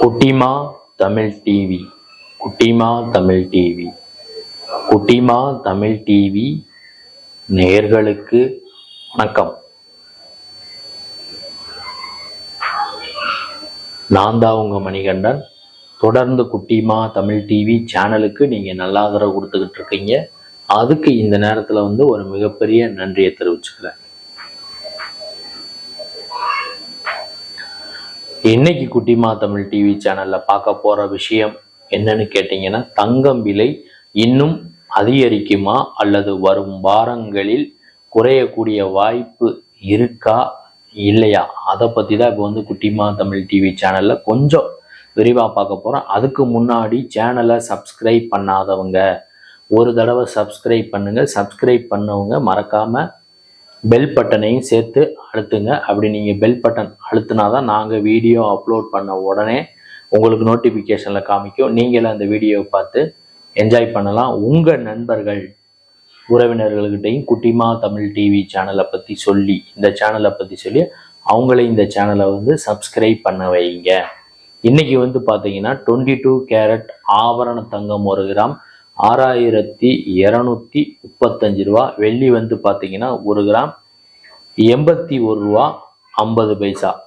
குட்டிமா தமிழ் டிவி குட்டிமா தமிழ் டிவி குட்டிமா தமிழ் டிவி நேர்களுக்கு வணக்கம். நான் தான் உங்கள் மணிகண்டன். தொடர்ந்து குட்டிமா தமிழ் டிவி சேனலுக்கு நீங்கள் நல்ல ஆதரவு கொடுத்துக்கிட்டு இருக்கீங்க. அதுக்கு இந்த நேரத்தில் வந்து ஒரு மிகப்பெரிய நன்றியை தெரிவிச்சுக்கிறேன். இன்னைக்கு குட்டிமா தமிழ் டிவி சேனல்ல பார்க்க போற விஷயம் என்னன்னு கேட்டீங்கன்னா தங்கம் விலை இன்னும் அதிகரிக்குமா அல்லது வரும் வாரங்களில் குறையக்கூடிய வாய்ப்பு இருக்கா இல்லையா? அதை பத்தி தான் இப்போ வந்து குட்டிமா தமிழ் டிவி சேனல்ல கொஞ்சம் விரிவாக பார்க்க போறோம். அதுக்கு முன்னாடி சேனலை சப்ஸ்கிரைப் பண்ணாதவங்க ஒரு தடவை சப்ஸ்கிரைப் பண்ணுங்க. சப்ஸ்கிரைப் பண்ணவங்க மறக்காம பெல் பட்டனையும் சேர்த்து அழுத்துங்க. அப்படி நீங்கள் பெல் பட்டன் அழுத்தினா தான் நாங்கள் வீடியோ அப்லோட் பண்ண உடனே உங்களுக்கு நோட்டிஃபிகேஷனில் காமிக்கும். நீங்களும் அந்த வீடியோவை பார்த்து என்ஜாய் பண்ணலாம். உங்கள் நண்பர்கள் உறவினர்கள்கிட்டையும் குட்டிமா தமிழ் டிவி சேனலை பற்றி சொல்லி இந்த சேனலை பற்றி சொல்லி அவங்களே இந்த சேனலை வந்து சப்ஸ்கிரைப் பண்ண வைங்க. இன்றைக்கி வந்து பார்த்தீங்கன்னா டுவெண்ட்டி டூ கேரட் ஆபரண தங்கம் ஒரு கிராம் ஆறாயிரத்தி இரநூத்தி முப்பத்தஞ்சு ரூபா. வெள்ளி வந்து பார்த்தீங்கன்னா ஒரு கிராம் எண்பத்தி ஒரு ரூபா ஐம்பது பைசா.